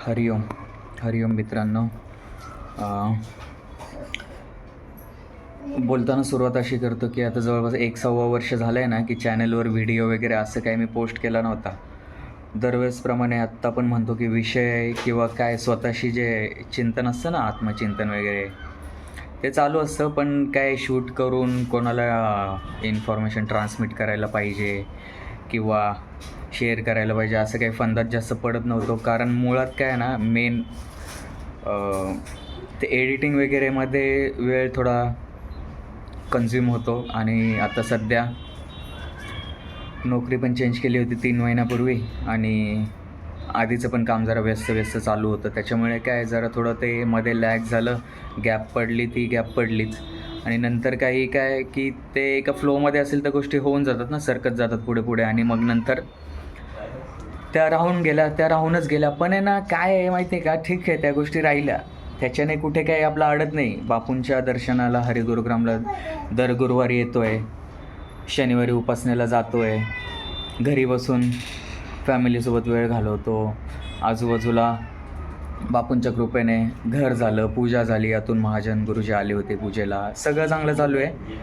हरिओम हरिओम मित्रांनो. बोलताना सुरुवात अशी करतो की आता जवळपास एक सव्वा वर्ष झालं आहे ना की चॅनलवर व्हिडिओ वगैरे असं काही मी पोस्ट केला नव्हता. दरवेळेसप्रमाणे आत्ता पण म्हणतो की विषय किंवा काय स्वतःशी जे चिंतन असतं ना आत्मचिंतन वगैरे ते चालू असतं. पण काय शूट करून कोणाला इन्फॉर्मेशन ट्रान्समिट करायला पाहिजे किंवा शेअर करायला पाहिजे. असं काही फंदात जास्त पडत नव्हतो. कारण मुळात काय आहे ना मेन ते एडिटिंग वगैरेमध्ये वेळ थोडा कन्झ्युम होतो. आणि आता सध्या नोकरी पण चेंज केली होती तीन महिन्यापूर्वी. आणि आधीचं पण काम जरा व्यस्त व्यस्त चालू होतं. त्याच्यामुळे काय जरा थोडं ते मध्ये लॅग झालं. गॅप पडली ती गॅप पडलीच. आणि नंतर काही काय की ते एका फ्लोमध्ये असेल तर गोष्टी होऊन जातात ना. सरकत जातात पुढे पुढे. आणि मग नंतर त्या राहून गेल्या त्या राहूनच गेल्या. पण आहे ना काय आहे माहिती आहे का? ठीक आहे त्या गोष्टी राहिल्या. त्याच्याने कुठे काही आपला अडत नाही. बापूंच्या दर्शनाला हरिगुरुग्रामला दर गुरुवारी येतो आहे शनिवारी उपासनेला जातो आहे घरी बसून फॅमिलीसोबत वेळ घालवतो. आजूबाजूला बापूंच्या कृपेने घर झालं पूजा झाली. यातून महाजन गुरुजी आले होते पूजेला. सगळं चांगलं चालू आहे.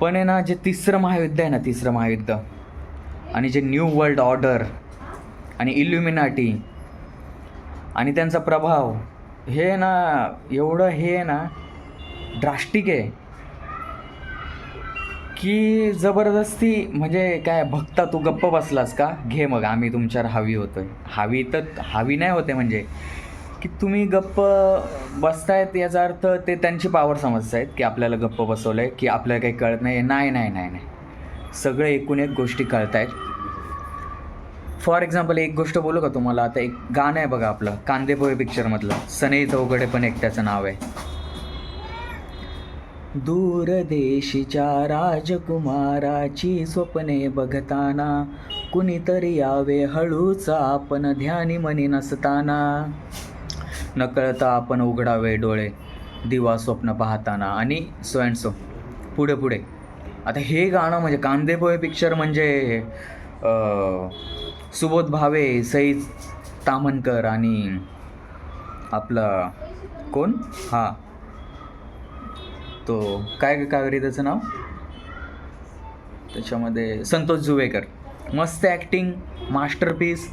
पण आहे ना जे तिसरं महायुद्ध आहे ना तिसरं महायुद्ध. आणि जे न्यू वर्ल्ड ऑर्डर आणि इल्युमिनाटी आणि त्यांचा प्रभाव हे ना एवढं हे आहे ना ड्रास्टिक आहे. की जबरदस्ती म्हणजे काय भक्ता तू गप्प बसलास का? घे मग आम्ही तुमच्यावर हावी होतो आहे हावी तर हावी नाही होते म्हणजे. की तुम्ही गप्प बसतायत याचा अर्थ ते त्यांची पावर समजत आहेत की आपल्याला गप्प बसवलं आहे की आपल्याला काही कळत नाही नाही नाही नाही नाही. सगळे एकूण एक गोष्टी कळत आहेत फॉर एक्झाम्पल एक गोष्ट बोलू का तुम्हाला? आता एक गाणं आहे बघा आपलं कांदेपोहे पिक्चरमधलं सनई चौघडे पण एक त्याचं नाव आहे. दूरदेशीच्या राजकुमाराची स्वप्ने बघताना कुणीतरी यावे हळूच आपण ध्यानी मनी नसताना. नकळता आपण उघडावे डोळे दिवा स्वप्न पाहताना. आणि सो अँड सो पुढे पुढे. आता हे गाणं म्हणजे कांदेपोहे पिक्चर म्हणजे सुबोध भावे सई तामणकर आणि आपलं कोण? हां. तो काय कावेरी त्याचं नाव? त्याच्यामध्ये संतोष जुवेकर. मस्त ॲक्टिंग मास्टरपीस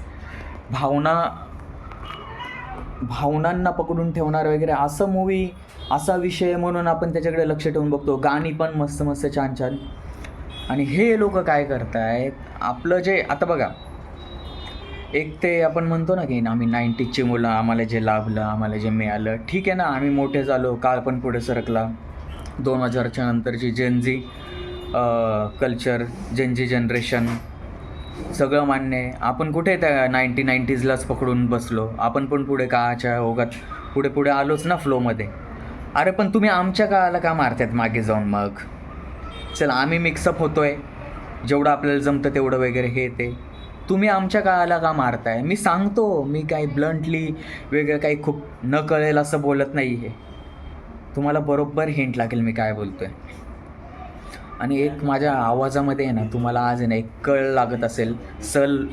भावना भावनांना पकडून ठेवणार वगैरे असं मूवी असा विषय म्हणून आपण त्याच्याकडे लक्ष ठेवून बघतो. गाणी पण मस्त मस्त छान छान. आणि हे लोक काय करतायत? आपलं जे आता बघा एक ते आपण म्हणतो ना की आम्ही नाईन्टीजची मुलं आम्हाला जे लाभलं आम्हाला जे मिळालं. ठीक आहे ना आम्ही मोठे झालो काळ पण पुढे सरकला. दोन हजारच्या नंतरची जेनझी कल्चर जेनझी जनरेशन सगळं मान्य आहे. आपण कुठे त्या नाईन्टी नाईन्टीजलाच पकडून बसलो? आपण पण पुढे काळाच्या ओघात पुढे पुढे आलोच ना फ्लोमध्ये अरे पण तुम्ही आमच्या काळाला का मारतात मागे जाऊन मग? चला आम्ही मिक्सअप होतोय. जेवढं आपल्याला जमतं तेवढं वगैरे हे ते. तुम्ही आमच्या काळाला का मारताय? मी सांगतो मी काही ब्लंटली वेगळं काही खूप न कळेल असं बोलत नाही आहे तुम्हाला बरोबर हिंट लागेल मी काय बोलतोय. आणि एक माझ्या आवाजामध्ये आहे ना तुम्हाला आज ना एक कळ लागत असेल सल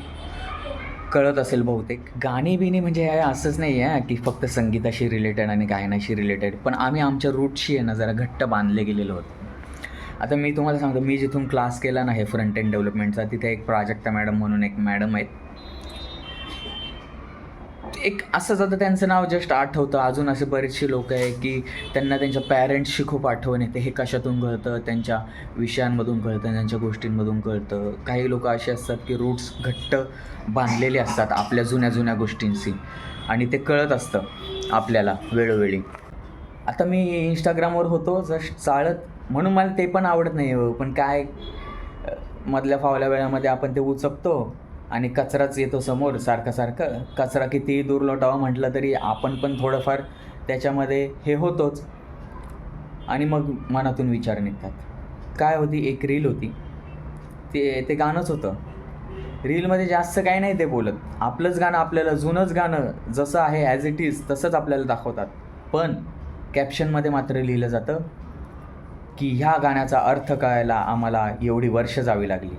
कळत असेल बहुतेक. गाणी बिणी म्हणजे असंच नाही आहे की फक्त संगीताशी रिलेटेड आणि गायनाशी रिलेटेड पण आम्ही आमच्या रूटशी आहे ना जरा घट्ट बांधले गेलेलो होतो. आता मी तुम्हाला सांगतो मी जिथून क्लास केला नाही फ्रंट एंड डेव्हलपमेंटचा तिथे एक प्राजक्ता मॅडम म्हणून एक मॅडम आहेत. एक असंच आता त्यांचं नाव जस्ट आठवतं. अजून असे बरेचसे लोक आहे की त्यांना त्यांच्या पॅरेंट्सशी खूप आठवण येते. हे कशातून कळतं त्यांच्या विषयांमधून कळतं त्यांच्या गोष्टींमधून कळतं. काही लोक असे असतात की रूट्स घट्ट बांधलेले असतात आपल्या जुन्या जुन्या गोष्टींशी. आणि ते कळत असतं आपल्याला वेळोवेळी. आता मी इंस्टाग्रामवर होतो जस्ट चाळत म्हणून मला ते पण आवडत नाही हो. पण काय मधल्या फावल्या वेळामध्ये आपण ते उचकतो आणि कचराच येतो समोर सारखं सारखं. कचरा कितीही दूर लोटावा हो म्हटलं तरी आपण पण थोडंफार त्याच्यामध्ये हे होतोच. आणि मग मनातून विचार निघतात. काय होती? एक रील होती. ते ते गाणंच होतं. रीलमध्ये जास्त काही नाही ते बोलत. आपलंच गाणं आपल्याला जुनंच गाणं जसं आहे ॲज इट इज तसंच आपल्याला दाखवतात. पण कॅप्शनमध्ये मात्र लिहिलं जातं की ह्या गाण्याचा अर्थ कळायला आम्हाला एवढी वर्ष जावी लागली.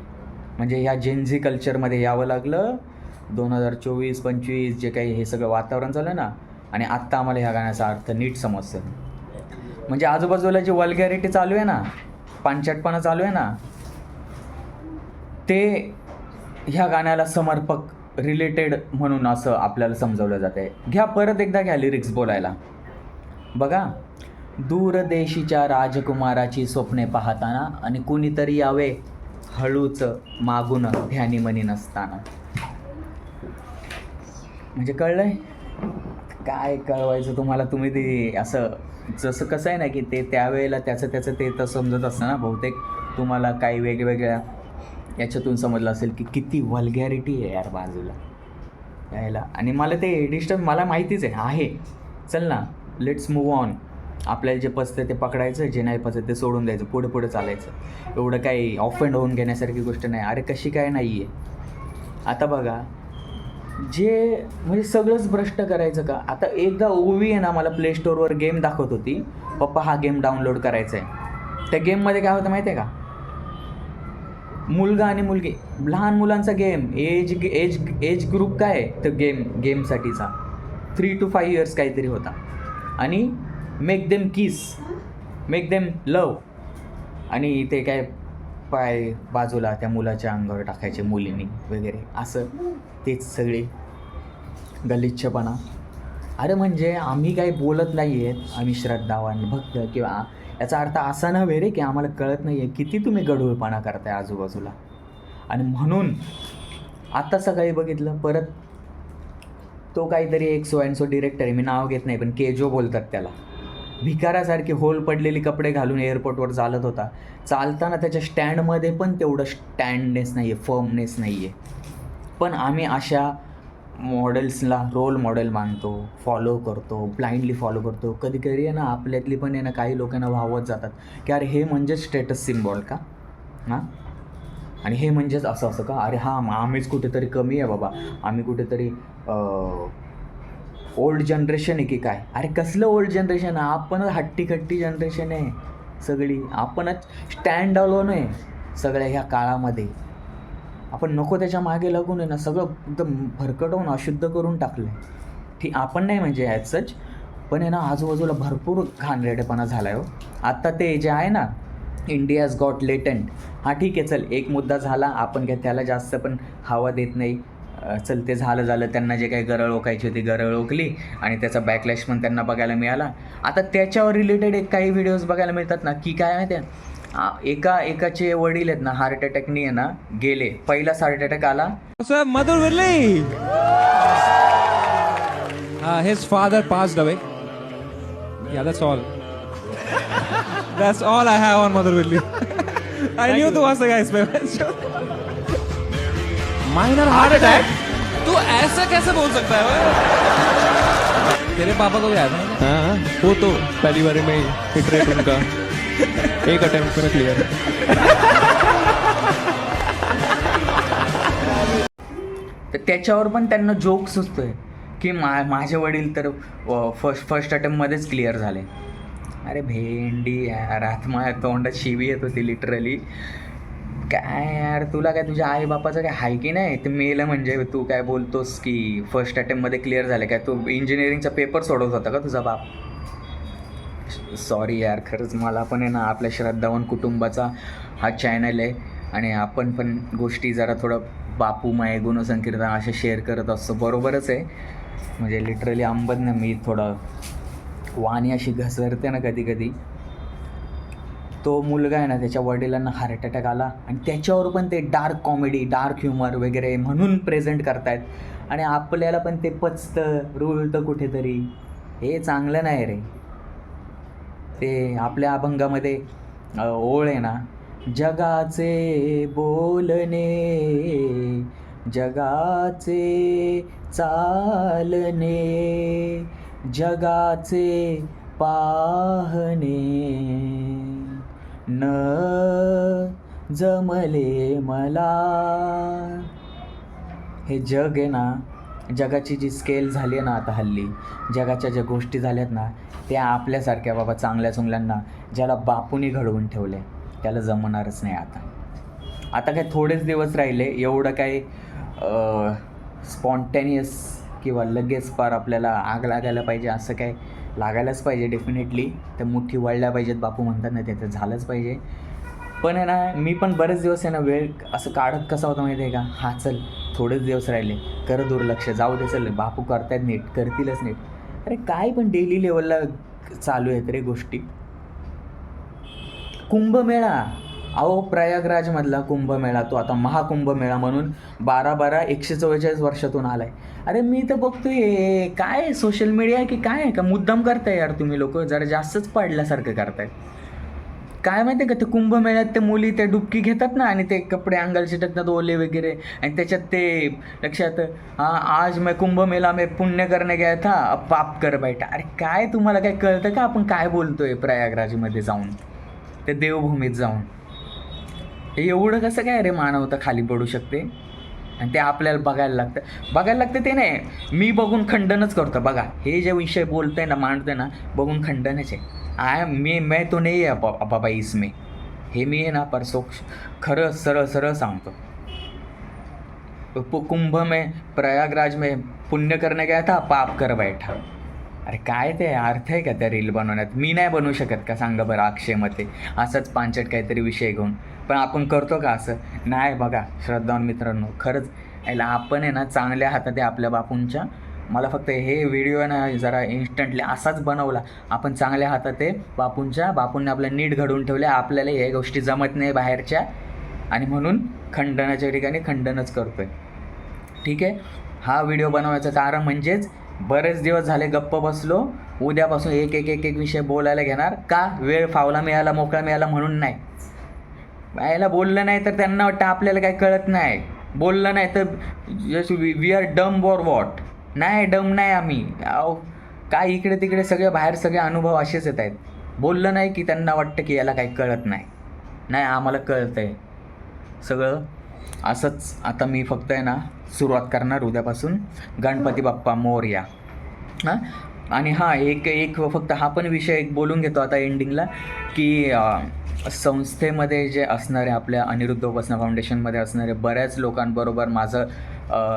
म्हणजे ह्या जेनझी कल्चरमध्ये यावं लागलं. दोन हजार चोवीस पंचवीस जे काही हे सगळं वातावरण झालं ना आणि आत्ता आम्हाला ह्या गाण्याचा अर्थ नीट समजतो म्हणजे आजूबाजूला जी वल्गॅरिटी चालू आहे ना पांचटपणा चालू आहे ना ते ह्या गाण्याला समर्पक रिलेटेड म्हणून असं आपल्याला समजवलं जातं आहे घ्या परत एकदा घ्या लिरिक्स बोलायला. बघा. दूरदेशीच्या राजकुमाराची स्वप्ने पाहताना आणि कुणीतरी यावे हळूच मागून ध्यानी मनी नसताना. म्हणजे कळलंय? काय कळवायचं तुम्हाला? तुम्ही ते असं जसं कसं आहे ना की ते त्यावेळेला त्याचं त्याचं ते तर समजत असतं ना बहुतेक. तुम्हाला काही वेगवेगळ्या याच्यातून समजलं असेल की किती वल्गॅरिटी आहे यार बाजूला. यायला. आणि मला ते डिस्टन्स मला माहितीच आहे आहे. चल ना लेट्स मूव ऑन आपल्याला जे पचतं ते पकडायचं जे नाही पचत ते सोडून द्यायचं पुढे पुढे चालायचं. एवढं काही ऑफेंड होऊन घेण्यासारखी गोष्ट नाही. अरे कशी काय नाही आहे आता बघा जे म्हणजे सगळंच भ्रष्ट करायचं का? आता एकदा ओवी आहे ना मला प्ले स्टोअरवर गेम दाखवत होती. पप्पा हा गेम डाउनलोड करायचा आहे त्या गेममध्ये काय होतं माहिती आहे का? मुलगा आणि मुलगी लहान मुलांचा game age age age group काय आहे? तर गेम गेमसाठीचा थ्री टू फाईव्ह इयर्स काहीतरी होता. आणि make them kiss make them love आणि ते काय पाय बाजूला त्या मुलाच्या अंगावर टाकायचे मुलींनी वगैरे. असं तेच सगळे. गलिच्छपणा अरे म्हणजे आम्ही काही बोलत नाही आहेत आम्ही श्रद्धावान भक्त किंवा याचा अर्थ असा नव्हे रे की आम्हाला कळत नाही आहे किती तुम्ही गढूळपणा करताय आजूबाजूला. आणि म्हणून आत्ता सकाळी बघितलं परत तो काहीतरी एक सो अँड सो डिरेक्टर आहे. मी नाव घेत नाही पण केजो बोलतात त्याला. भिकारासारखे होल पडलेले कपडे घालून एअरपोर्टवर चालत होता. चालताना त्याच्या स्टँडमध्ये पण तेवढं स्टँडनेस नाही आहे फर्मनेस नाही आहे पण आम्ही अशा मॉडेल्सला रोल मॉडेल मानतो फॉलो करतो ब्लाइंडली फॉलो करतो. कधी कधी आहे ना आपल्यातली पण आहे ना काही लोकांना वाहवत जातात की अरे हे म्हणजेच स्टेटस सिम्बॉल का? हां? आणि हे म्हणजेच असं असं का? अरे हां आम्हीच कुठेतरी कमी आहे बाबा. आम्ही कुठेतरी ओल्ड जनरेशन आहे की काय? अरे कसलं ओल्ड जनरेशन आहे आपणच हट्टी खट्टी जनरेशन आहे सगळी. आपणच स्टँड अलोन आहे सगळ्या ह्या काळामध्ये. आपण नको त्याच्यामागे लागून आहे ना सगळं एकदम भरकटवून अशुद्ध करून टाकलं आहे ठीक आपण नाही म्हणजे ॲज सच पण आहे ना आजूबाजूला भरपूर घाणरेडेपणा झाला आहे हो. आत्ता ते जे आहे ना इंडियाज गॉट लेटंट हां ठीक आहे चल एक मुद्दा झाला आपण काय त्याला जास्त पण हवा देत नाही. चल ते झालं झालं त्यांना जे काही गरळ ओकायची होती गरळ ओकली आणि त्याचा बॅकलॅश पण त्यांना बघायला मिळाला आता त्याच्यावर रिलेटेड एक काही व्हिडिओज बघायला मिळतात ना की काय माहिती आहे एका एकाचे वडील आहेत ना हार्ट अटॅकनी आहे ना गेले पहिलाच हार्ट अटॅक आला. Uh, his father passed away. Yeah, that's all. that's all I have on Madhur Villi. I knew to ask the guys. Minor heart attack. तू ऐसा कैसे बोल सकता है भाई? तेरे पापा को भी आया था ना? हाँ वो तो पहली बार में हिट रेट उनका एक अटेम्प्ट में क्लियर तर त्याच्यावर पण त्यांना जोक सुचतोय की मा माझे वडील तर फर्स्ट फर्स्ट अटेम्पमध्येच क्लिअर झाले अरे भेंडी यार आत माझ्या तोंडात शिवी येत होती लिटरली काय यार तुला काय तुझ्या आई बापाचं काय हाय की नाही? ते मेलं म्हणजे तू काय बोलतोस की फर्स्ट अटेम्प्टमध्ये क्लिअर झालं काय? तू इंजिनिअरिंगचा पेपर सोडवत होता का तुझा बाप? सॉरी यार खरंच मला पण आहे ना आपल्या श्रद्धावन कुटुंबाचा हा चॅनल आहे. आणि आपण पण गोष्टी जरा थोडं बापू माय गुणसंकीर्तन असे शेअर करत असतो. बरोबरच आहे. म्हणजे लिटरली ना मी थोडं वाणी अशी घसरते ना कधी कधी तो मुलगा आहे ना त्याच्या वडिलांना हार्ट अटॅक आला आणि त्याच्यावर पण ते डार्क कॉमेडी डार्क ह्युमर वगैरे म्हणून प्रेझेंट करतायत. आणि आपल्याला पण ते पचतं रुळतं कुठेतरी. हे चांगलं नाही रे. ते आपल्या अभंगामध्ये ओळ आहे ना जगाचे बोलणे जगाचे चालणे जगाचे पाहणे. न जमले मला. हे जग आहे ना जगाची जी स्केल झाली आहे ना आता हल्ली जगाच्या ज्या गोष्टी झाल्यात ना त्या आपल्यासारख्या बाबा चांगल्या चुंगल्यांना ज्याला बापूनी घडवून ठेवले त्याला जमणारच नाही आता. आता काय थोडेच दिवस राहिले एवढं काय स्पॉन्टेनियस स्पॉन्टॅनियस किंवा लगेच पार आपल्याला आग लागायला पाहिजे असं काय लागायलाच पाहिजे डेफिनेटली तर मुठी वळल्या पाहिजेत बापू म्हणतात ना ते तर झालंच पाहिजे. पण आहे ना मी पण बरेच दिवस आहे ना वेळ असं काढत कसा होता माहिती आहे का? हा चल थोडेच दिवस राहिले. कर दुर्लक्ष जाऊ दे चल बापू करतायत नीट करतीलच नीट. अरे काय पण डेली लेवलला चालू आहेत रे गोष्टी. कुंभमेळा. अहो प्रयागराजमधला कुंभमेळा तो आता महाकुंभमेळा म्हणून बारा बारा एकशे चव्वेचाळीस वर्षातून आला आहे अरे मी तर बघतोय काय सोशल मीडिया आहे की काय आहे? का मुद्दाम करताय यार तुम्ही लोक? जरा जास्तच पडल्यासारखं करताय. काय माहिती का ते कुंभमेळ्यात ते मुली ते डुबकी घेतात ना आणि ते कपडे अंगाला चिटकतात ओले वगैरे. आणि त्याच्यात ते लक्षात हां आज मैं कुंभमेला मी पुण्य करणे गया था पाप कर बैठा. अरे काय तुम्हाला काय कळतं का आपण काय बोलतोय प्रयागराजमध्ये जाऊन? ते देवभूमीत जाऊन. एवढं कसं काय रे मानवता खाली पडू शकते? आणि ते आपल्याला बघायला लागतं. बघायला लागतं ते नाही. मी बघून खंडनच करतो. बघा हे जे विषय बोलतोय ना मांडतोय ना बघून खंडनच आहे. आय मी मै तो नाही आहे अपा बाबा इसमे. हे मी आहे ना परसोक्ष. खरं सरळ सरळ सांगतो. कुंभ में प्रयागराज में पुण्य करने गया था पाप कर बैठा. अरे काय ते अर्थ आहे का त्या रील बनवण्यात? मी नाही बनवू शकत का सांगा बरं अक्षय मते. असंच पांचट काहीतरी विषय घेऊन. पण आपण करतो का असं? नाही बघा श्रद्धावान मित्रांनो खरंच याला आपण आहे ना चांगल्या हातात आहे आपल्या बापूंच्या. मला फक्त हे व्हिडिओ ना जरा इन्स्टंटली असाच बनवला. आपण चांगल्या हातात आहे बापूंच्या बापूंनी आपल्या नीट घडवून ठेवल्या आपल्याला हे गोष्टी जमत नाही बाहेरच्या. आणि म्हणून खंडनाच्या ठिकाणी खंडनच करतोय. ठीक आहे? हा व्हिडिओ बनवायचं कारण म्हणजेच बरेच दिवस झाले गप्प बसलो उद्यापासून एक एक एक एक विषय बोलायला घेणार. का? वेळ फावला मिळाला मोकळा मिळाला म्हणून नाही. यायला बोललं नाही तर त्यांना वाटतं आपल्याला काही कळत नाही. बोललं नाही तर जस we are dumb war what नाही डम नाही आम्ही. अहो काय इकडे तिकडे सगळे बाहेर सगळे अनुभव असेच येत आहेत. बोललं नाही की त्यांना वाटतं की याला काही कळत नाही. नाही आम्हाला कळतं आहे सगळं असंच आता मी फक्त आहे ना सुरुवात करणार उद्यापासून. गणपती बाप्पा मोरया. हां? आणि हां एक एक फक्त हा पण विषय एक बोलून घेतो आता एंडिंगला की संस्थेमध्ये जे असणारे आपल्या अनिरुद्ध उपासना फाउंडेशनमध्ये असणारे बऱ्याच लोकांबरोबर माझं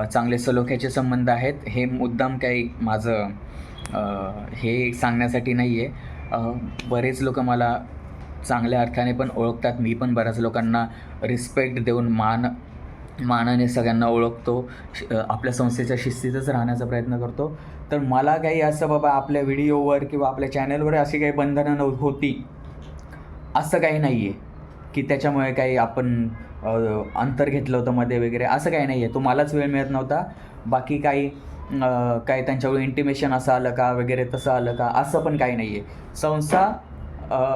चांगले सलोख्याचे संबंध आहेत. हे मुद्दाम काही माझं हे सांगण्यासाठी नाही आहे बरेच लोक मला चांगल्या अर्थाने पण ओळखतात. मी पण बऱ्याच लोकांना रिस्पेक्ट देऊन मान मानाने सगळ्यांना ओळखतो. श- आपल्या संस्थेच्या शिस्तीतच राहण्याचा प्रयत्न करतो. तर मला काही असं बाबा आपल्या व्हिडिओवर किंवा आपल्या चॅनलवर अशी काही बंधनं नव्ह- होती. असं काही नाही आहे की त्याच्यामुळे काही आपण अंतर घेतलं होतं मध्ये वगैरे असं काही नाही आहे तो मलाच वेळ मिळत नव्हता. बाकी काही काय काही त्यांच्यावर इंटिमेशन असं आलं का वगैरे तसं आलं का असं पण काही नाही आहे संस्था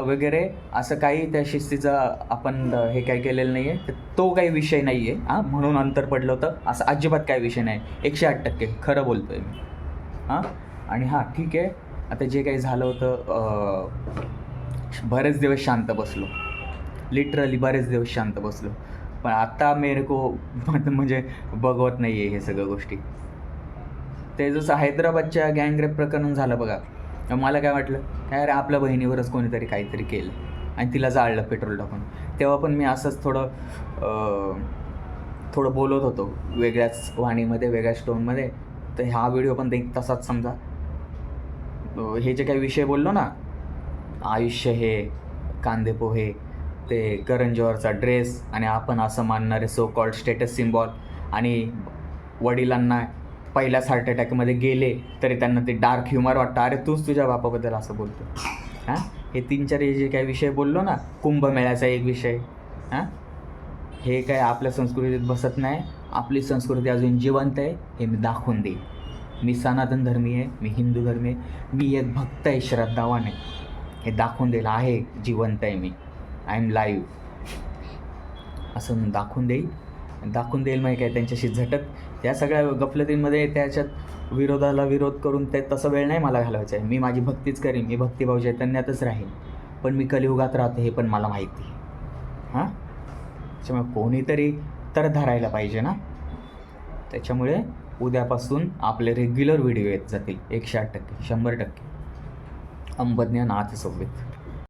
वगैरे असं काही त्या शिस्तीचं आपण हे काही केलेलं नाही आहे तो काही विषय नाही आहे हां म्हणून अंतर पडलं होतं. असं अजिबात काही विषय नाही. एकशे आठ टक्के. खरं बोलतो आहे मी. हां? आणि हां ठीक आहे. आता जे काही झालं होतं बरेच दिवस शांत बसलो. लिटरली बरेच दिवस शांत बसलो. पण आत्ता मेरेको म्हणजे बघवत नाही आहे हे सगळ्या गोष्टी. ते जसं हैदराबादच्या गँगरेप प्रकरण झालं बघा. तर मला काय वाटलं काय अरे आपल्या बहिणीवरच कोणीतरी काहीतरी केलं. आणि तिला जाळलं पेट्रोल टाकून. तेव्हा पण मी असंच थोडं थोडं बोलत होतो वेगळ्याच वाणीमध्ये वेगळ्याच टोनमध्ये. तर हा व्हिडिओ पण ते तसाच समजा. हे जे काही विषय बोललो ना आयुष्य हे कांदे पोहे ते करण जोहरचा ड्रेस आणि आपण असं मानणारे सो कॉल्ड स्टेटस सिम्बॉल आणि वडिलांना पहिल्याच हार्ट अटॅकमध्ये गेले तरी त्यांना ते डार्क ह्युमर वाटतं. अरे तूच तुझ्या बापाबद्दल असं बोलतो. हां? हे तीन चार हे जे काही विषय बोललो ना कुंभमेळ्याचा एक विषय. हां? हे काय आपल्या संस्कृतीत बसत नाही. आपली संस्कृती अजून जिवंत आहे. हे मी दाखवून देईन. मी सनातन धर्मी आहे. मी हिंदू धर्मी आहे. मी एक भक्त आहे श्रद्धावान आहे. हे दाखवून देईल आहे जिवंत आहे मी. आय एम लाईव्ह असं दाखवून देईल. दाखवून देईल माहिती काय त्यांच्याशी झटक त्या सगळ्या गफलतींमध्ये त्याच्यात विरोधाला विरोध करून ते तसं वेळ नाही मला घालवायचा आहे. मी माझी भक्तीच करीन. मी भक्तिभाव चैतन्यातच राहीन. पण मी कलियुगात राहतो हे पण मला माहिती आहे. हां? त्याच्यामुळे कोणीतरी तर धरायला पाहिजे ना? त्याच्यामुळे उद्यापासून आपले रेग्युलर व्हिडिओ येत जातील. एकशे आठ टक्के शंभर टक्के. अंबज्ञ नाथ सोबत